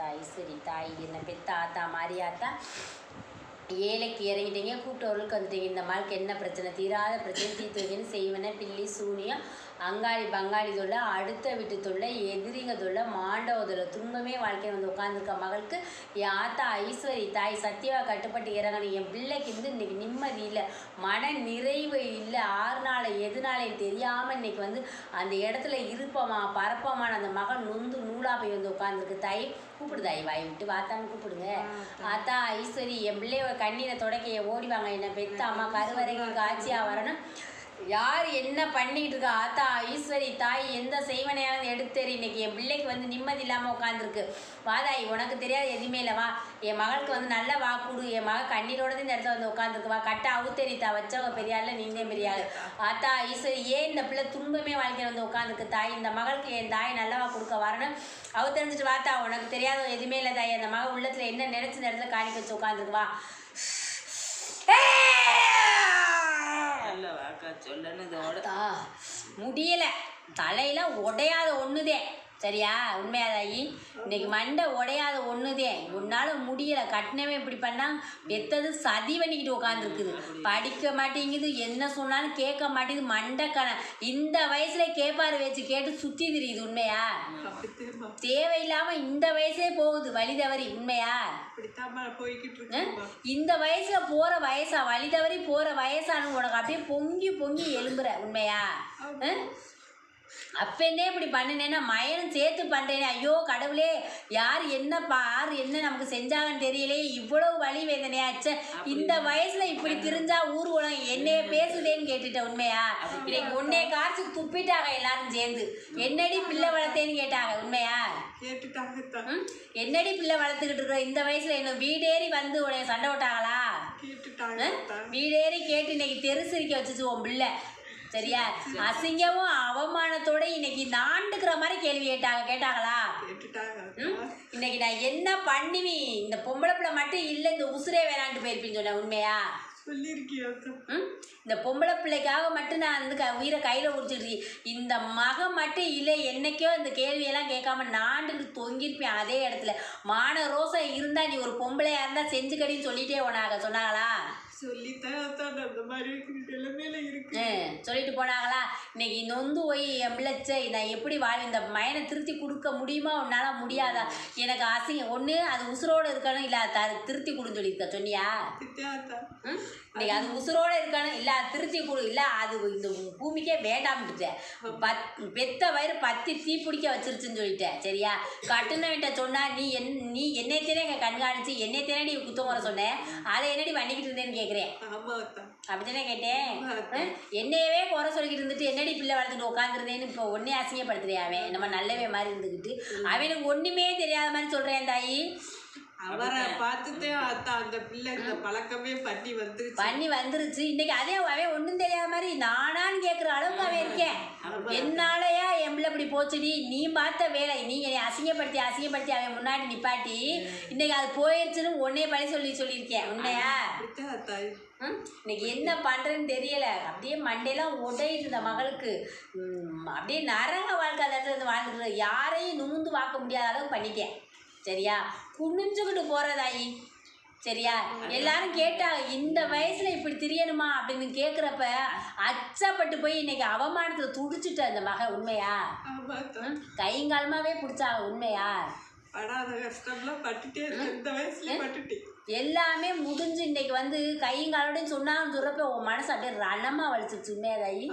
தாய் சரி தாய் என்ன பெத்த ஆத்தா மாரியாத்தா. ஏழைக்கு இறங்கிட்டீங்க கூப்பிட்டவர்களுக்கு வந்துட்டீங்க. இந்த மாளுக்கு என்ன பிரச்சனை? தீராத பிரச்சனை தீர்த்து வைக்கணும் பில்லி சூனியம் அங்காளி பங்காளி தொல்லை அடுத்த வீட்டு தொல்லை எதிரிங்க தொல்லை மாண்டவ தொல்லை துன்பமே வாழ்க்கையில் வந்து உட்காந்துருக்க மகளுக்கு என் ஆத்தா ஐஸ்வரி தாய் சத்தியவா கட்டுப்பட்டு இறங்கணும் என் பிள்ளைக்கு வந்து இன்னைக்கு நிம்மதி இல்லை. மன நிறைவு இல்லை. ஆறு நாள் எதுனாலே தெரியாமல் இன்னைக்கு வந்து அந்த இடத்துல இருப்பமா பரப்பமான அந்த மகன் நொந்து நூலா போய் வந்து உட்காந்துருக்கு தாய் கூப்பிடு தாய் வாய் விட்டு வாத்தான்னு கூப்பிடுங்க. ஆத்தா ஐஸ்வரி என் பிள்ளைய கண்ணீரை தொடக்க ஓடி வாங்க. என்னை பெத்த அம்மா கருவறைக்கு காட்சியாக வரணும். யார் என்ன பண்ணிக்கிட்டு இருக்கா ஆத்தா ஈஸ்வரி தாய் எந்த செய்வனையானது எடுத்தேரி இன்னைக்கு என் பிள்ளைக்கு வந்து நிம்மதி இல்லாமல் உட்காந்துருக்கு வாதாய் உனக்கு தெரியாது எதுவுமே இல்லை வா. என் மகளுக்கு வந்து நல்ல வாக்குடு என் மகள் கண்ணீரோட இந்த இடத்துல வந்து உட்காந்துருக்கு வா கட்ட அவுத்தெரித்தா வச்சவங்க பெரியாள் நீந்தே பெரியாள் ஆத்தா ஈஸ்வரி ஏன் இந்த பிள்ளை துன்பமே வாழ்க்கையில் வந்து உட்காந்துருக்கு தாய் இந்த மகளுக்கு என் தாய் நல்லவா கொடுக்க வரணும். அவ தெரிஞ்சுட்டு வாத்தா உனக்கு தெரியாத எதுவுமே இல்லை தாய். அந்த மக உள்ளத்தில் என்ன நினைச்ச இந்த இடத்துல காணிக்க வச்சு உட்காந்துருக்கு வா. இதோட அத்தா முடியல. தலையில உடையாத ஒண்ணுதே. சரியா? உண்மையாதாயி? இன்னைக்கு மண்டை உடையாத ஒண்ணுதே. உன்னால முடியல. கட்டினவே இப்படி பண்ணா பெத்தது சதி பண்ணிக்கிட்டு உட்காந்துருக்குது படிக்க மாட்டேங்குது. என்ன சொன்னாலும் கேட்க மாட்டேங்குது. மண்டை கண இந்த வயசுல கேப்பாரு வச்சு கேட்டு சுத்தி திரியுது உண்மையா? தேவையில்லாம இந்த வயசே போகுது வழி தவறி உண்மையா? இந்த வயசுல போற வயசா வழி தவறி போற வயசானு உனக்கு அப்படியே பொங்கி பொங்கி எழும்புற உண்மையா? ஆ? அப்பன்னே இப்படி பண்ணினேன்னா மயனும் சேர்த்து பண்றேனே. ஐயோ கடவுளே யார் என்ன பார் என்ன நமக்கு செஞ்சாங்கன்னு தெரியலையே இவ்வளவு வலி வேதனையாச்சே இந்த வயசுல இப்படி திரிஞ்சா ஊர் உலகம் என்னைய பேசுதேன்னு கேட்டுட்ட உண்மையா? இன்னைக்கு உன்னைய காய்ச்சி துப்பிட்டாங்க எல்லாரும் சேர்ந்து. என்னடி பிள்ளை வளர்த்தேன்னு கேட்டாங்க உண்மையா? என்னடி பிள்ளை வளர்த்துக்கிட்டு இருக்கிற? இந்த வயசுல என்ன வீடேறி வந்து உடைய சண்டை விட்டாங்களா வீடேறி கேட்டு இன்னைக்கு தெரு சிரிக்க வச்சுச்சு உன் பிள்ளை. சரியா? அசிங்கமும் அவமானத்தோட இன்னைக்கு நாண்டுக்கிற மாதிரி கேள்வி கேட்டாங்க. கேட்டாங்களா? இன்னைக்கு நான் என்ன பண்ணுவேன்? இந்த பொம்பளை பிள்ளை மட்டும் இல்லை இந்த உசுரே வேணான்ட்டு போயிருப்பேன்னு சொன்னேன் உண்மையா? இந்த பொம்பளை பிள்ளைக்காக மட்டும் நான் வந்து க உயிரை கையில் உடிச்சிட்டு இந்த மகன் மட்டும் இல்லை என்னைக்கோ இந்த கேள்வியெல்லாம் கேட்காம நாண்டுக்கிட்டு தொங்கியிருப்பேன் அதே இடத்துல. மான ரோசம் இருந்தா நீ ஒரு பொம்பளையா இருந்தா செஞ்சுக்கடின்னு சொல்லிட்டே உனாங்க சொன்னாங்களா? சொல்லித்தான் தான் அந்த மாதிரி நிலைமையில இருக்கு. ம், சொல்லிட்டு போனாங்களா? இன்னைக்கு நொந்து போய் என் பிள்ளைச்சே நான் எப்படி வாழ் இந்த மயனை திருத்தி கொடுக்க முடியுமா உன்னால முடியாதா? எனக்கு அசிங்கம் ஒன்று அது உசுரோடு இருக்கணும் இல்லை த திருத்தி கொடுன்னு சொல்லியிருக்க சொன்னியா? இன்னைக்கு அது உசுரோட இருக்கணும் இல்லை அது திருத்தி கொடு இல்லை அது இந்த பூமிக்கே வேண்டாம்ட்டுட்டேன் பத் பெத்த வயிறு பத்தி தீ பிடிக்க வச்சிருச்சுன்னு சொல்லிட்டேன் சரியா? கட்டுனவன்ட்ட சொன்னா நீ என் நீ என்னைத்தேனே எங்கள் கண்காணிச்சு என்னைத்தேனே நீ குத்தம் முறை சொன்னேன் அதை என்னடி பண்ணிக்கிட்டு இருந்தேன்னு கேட்குறேன் அப்படித்தானே கேட்டேன்? என்னையவே குறை சொல்லிக்கிட்டு இருந்துட்டு என்னடி பிள்ளை வளர்த்துட்டு உட்காந்துருந்தேன்னு இப்போ ஒன்னே அசிங்கப்படுத்துறியா அவன்? நம்ம நல்லவே மாதிரி இருந்துக்கிட்டு அவனுக்கு ஒன்றுமே தெரியாத மாதிரி சொல்கிறேன் தாயி. அவரை பார்த்துட்டே அந்த பிள்ளை இந்த பழக்கமே பண்ணி வந்துருச்சு. பண்ணி வந்துருச்சு. இன்னைக்கு அதே அவன் ஒன்றும் தெரியாத மாதிரி நானான்னு கேட்குற அளவுக்கு அவன் இருக்கேன். என்னாலயா என் பிள்ளை இப்படி போச்சுடி. நீ பார்த்த வேலை. நீ என்னை அசிங்கப்படுத்தி அசிங்கப்படுத்தி அவன் முன்னாடி நிப்பாட்டி இன்னைக்கு அது போயிடுச்சுன்னு ஒன்னே பழி சொல்லி சொல்லியிருக்கேன். உண்மையா? இன்னைக்கு என்ன பண்ணுறேன்னு தெரியல. அப்படியே மண்டையெல்லாம் உடையுது இந்த மகளுக்கு. அப்படியே நரக வாழ்க்கை அந்த இடத்துல இருந்து வாழ்ந்துட்டு யாரையும் நுமுந்து பார்க்க முடியாத அளவுக்கு பண்ணிட்டேன். சரியா? குனிஞ்சுக்கிட்டு போகிறதாயி சரியா? எல்லாரும் கேட்டாங்க இந்த வயசுல இப்படி திரியணுமா? அப்படின்னு கேட்குறப்ப அச்சப்பட்டு போய் இன்னைக்கு அவமானத்தில் துடிச்சிட்ட அந்த மக உண்மையா? கைங்காலமாவே பிடிச்சாங்க உண்மையா? எல்லாமே முடிஞ்சு இன்னைக்கு வந்து கைங்காலோடன்னு சொன்னான்னு சொல்றப்ப உன் மனசு அப்படியே ரணமா வலிச்சிருச்சு. உண்மையாதாயி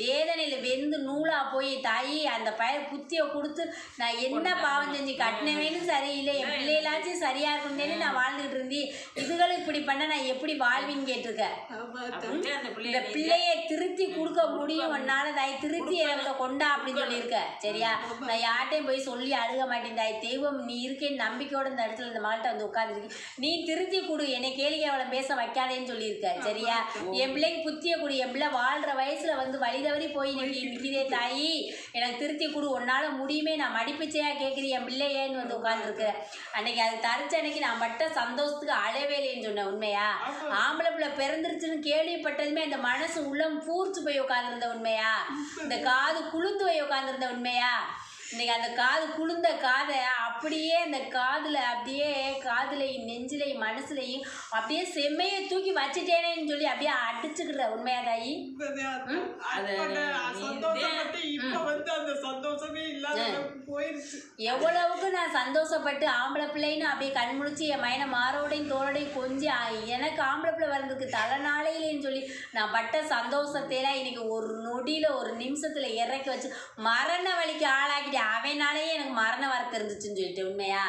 வேதனையில வெந்து நூலா போய் தாயி அந்த பையன் புத்திய கொடுத்து நான் என்ன பாவம் செஞ்சு கட்டினவேன்னு சரியில்லை. என் பிள்ளைகளாச்சும் சரியா இருக்குன்னு நான் வாழ்ந்துட்டு இருந்தி இதுகளும் இப்படி பண்ண நான் எப்படி வாழ்வின்னு கேட்டிருக்க? ஆமா தான் அப்படியே அந்த இந்த பிள்ளைய திருத்தி கொடுக்க முடியும் உன்னால தாய். திருத்தி எனக்கு கொண்டா அப்படின்னு சொல்லியிருக்க சரியா? நான் யார்ட்டையும் போய் சொல்லி அழுக மாட்டேன் தாய். தெய்வம் நீ இருக்கேன்னு நம்பிக்கையோட இந்த இடத்துல இந்த மகள்கிட்ட வந்து உட்காந்துருக்கு நீ திருத்தி கொடு என்னை கேளிக்கை அவளை பேச வைக்காதேன்னு சொல்லியிருக்க சரியா? என் பிள்ளைக்கு புத்திய கொடு என் பிள்ளை வாழ்ற வயசுல வந்து வழி தவறி போய் இன்னைக்கு நிற்கிறே தாயி. எனக்கு திருத்தி கொடு. உன்னால முடியுமே. நான் மடிப்பிச்சையா கேட்குறேன் என் பிள்ளையேன்னு வந்து உட்காந்துருக்கு அன்னைக்கு அது தரிச்ச அன்னைக்கு நான் பட்ட சந்தோஷத்துக்கு அளவே இல்லைன்னு சொன்னேன் உண்மையா? ஆம்பளை பிள்ளை பிறந்துருச்சுன்னு கேள்விப்பட்டதுமே அந்த மனசு உள்ளம் பூர்த்து போய் உட்காந்துருந்த உண்மையா? இந்த காது குளுந்து போய் உட்காந்துருந்த உண்மையா? இன்னைக்கு அந்த காது குளுந்த காதை அப்படியே அந்த காதுல அப்படியே காதுலையும் நெஞ்சிலையும் மனசுலையும் அப்படியே செம்மையை தூக்கி வச்சுட்டேனேன்னு சொல்லி அப்படியே அடிச்சுக்கிற உண்மையா தாயி எவ்வளவுக்கு நான் சந்தோஷப்பட்டு ஆம்பளை பிள்ளைன்னு அப்படியே கண் முழிச்சு என் மயனை மாரோடையும் தோளோடையும் கொஞ்சி அ, எனக்கு ஆம்பளை பிள்ளை வர்றதுக்கு தலைநாளையிலேன்னு சொல்லி நான் பட்ட சந்தோஷத்தையெல்லாம் இன்னைக்கு ஒரு நொடியில் ஒரு நிமிஷத்தில் இறக்கி வச்சு மரண வலிக்கு ஆளாக்கிட்டு அவனாலேயே எனக்கு மரண வரக்கு இருந்துச்சுன்னு சொல்லிட்டு உண்மையா?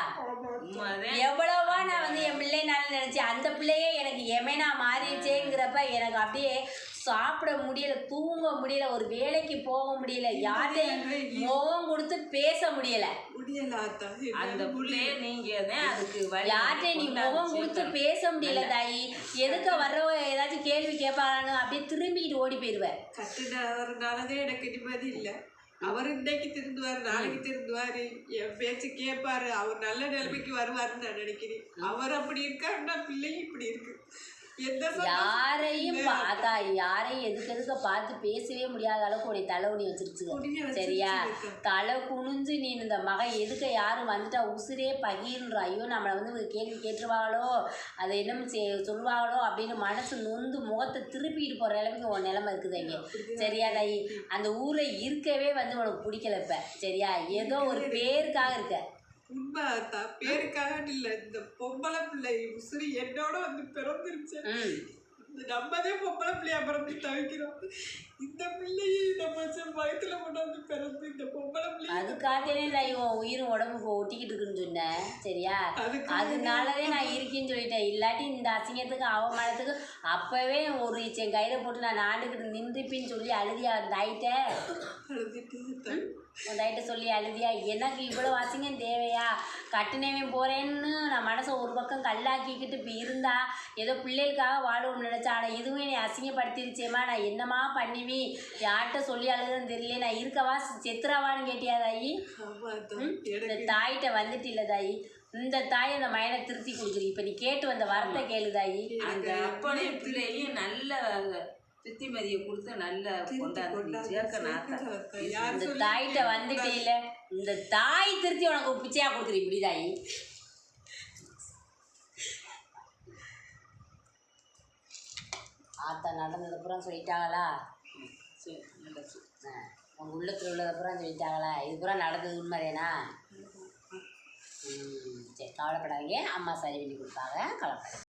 எவ்வளவா நான் வந்து என் பிள்ளைனால நினைச்சேன் அந்த பிள்ளையே எனக்கு எமனா மாறிடுச்சேங்கிறப்ப எனக்கு அப்படியே சாப்பிட முடியல தூங்க முடியல ஒரு வேலைக்கு போக முடியல யார்கிட்டையும் முகம் கொடுத்து பேச முடியல. அந்த புள்ளைய நீங்க தான் அதுக்கு யார்கிட்ட நீ முகம் கொடுத்து பேச முடியல தாயி. எதுக்க வர்றவ ஏதாச்சும் கேள்வி கேட்பாங்கன்னு அப்படியே திரும்பிக்கிட்டு ஓடி போயிடுவேன் கட்டுனவர்னாலதான் எனக்கு நிம்மதி இல்ல. அவர் இன்னைக்கு திருந்துவாரு நாளைக்கு திருந்துவாரு. என் பேச்சு கேட்பாரு அவர் நல்ல நிலைமைக்கு வருவாருன்னு நான் நினைக்கிறேன். அவர் அப்படி இருக்காருன்னா பிள்ளையும் இப்படி இருக்கு. எந்த யாரையும் யாரையும் எதுக்கு எதுக்க பார்த்து பேசவே முடியாத அளவுக்கு உடைய தலைவலி வச்சிருச்சுங்க. சரியா. தலை குனிஞ்சு நீ இந்த மகன் எதுக்க யாரும் வந்துட்டா உசுரே பகிர்ன்ற. ஐயோ நம்மளை வந்து கேள்வி கேட்டுருவாங்களோ அதை என்ன சொல்லுவாங்களோ அப்படின்னு மனசு நொந்து முகத்தை திருப்பிட்டு போகிற நிலைமைக்கு உன் நிலைமை இருக்குது இங்கே. சரியா தாயி? அந்த ஊரில் இருக்கவே வந்து உனக்கு பிடிக்கல இப்போ. சரியா? ஏதோ ஒரு பேருக்காக இருக்க. உண்மை பேருக்காக இல்ல. இந்த பொம்பளை பிள்ளை உசுறு என்னோட வந்து பிறந்துருச்சு. நம்மதே பொம்பளை பிள்ளையா பிறந்து தவிக்கிறோம். இந்த பிள்ளையை நம்ம செ- வயித்துல கொண்டு வந்து பிறந்து இந்த பொம்பளை பிள்ளை அதுக்காகவே தாயி உன் உயிரும் உடம்புக்கு ஒட்டிக்கிட்டு இருக்குன்னு சொன்னேன். சரியா? அதனாலவே நான் இருக்கேன்னு சொல்லிட்டேன். இல்லாட்டி இந்த அசிங்கத்துக்கு அவமானத்துக்கு அப்பவே ஒரு என் கையில போட்டு நான் ஆண்டுக்கிட்டு நின்றுப்பின்னு சொல்லி அழுதியா தாயிட்ட. உன் தாயிட்ட சொல்லி அழுதியா? எனக்கு இவ்வளோ அசிங்கம் தேவையா? கட்டுனவன் போறேன்னு நான் மனசை ஒரு பக்கம் கல்லாக்கிக்கிட்டு இப்போ இருந்தா ஏதோ பிள்ளைகளுக்காக வாழணும்னு நினைச்சேன் ஆனால் இதுவும் என்னை அசிங்கப்படுத்திருச்சேம்மா. நான் என்னம்மா பண்ணுவி யார்கிட்ட சொல்லி அழுதுன்னு தெரியல நான் இருக்கவா? செத்துறவான்னு கேட்டியா தாயி. இந்த தாயிட்ட வந்துட்டு இல்ல தாயி. இந்த தாய் அந்த மயனை திருத்தி கொடுக்குறீ இப்ப நீ கேட்டு வந்த வரத்தை கேளு தாயி. அந்த அப்பனையும் பிள்ளையும் நல்ல சித்திமதியை கொடுத்து நல்ல கொண்டாந்து இந்த தாயிட்ட வந்துட்டு இல்ல இந்த தாய் திருத்தி உனக்கு ஒரு பிச்சையா கொடுக்குறீ இப்படி தாயி. ஆத்தா நடந்தது அப்புறம் சொல்லிட்டாங்களா? சரி நல்ல சு- ஆ, உங்க உள்ளத்துல உள்ளது அப்புறம் சொல்லிட்டாங்களா இது பூரா நடந்தது உண்மைதேனா? ம் சரி கவலைப்படாதீங்க. அம்மா சரி பண்ணி கொடுப்பாங்க கவலைப்படாதீங்க.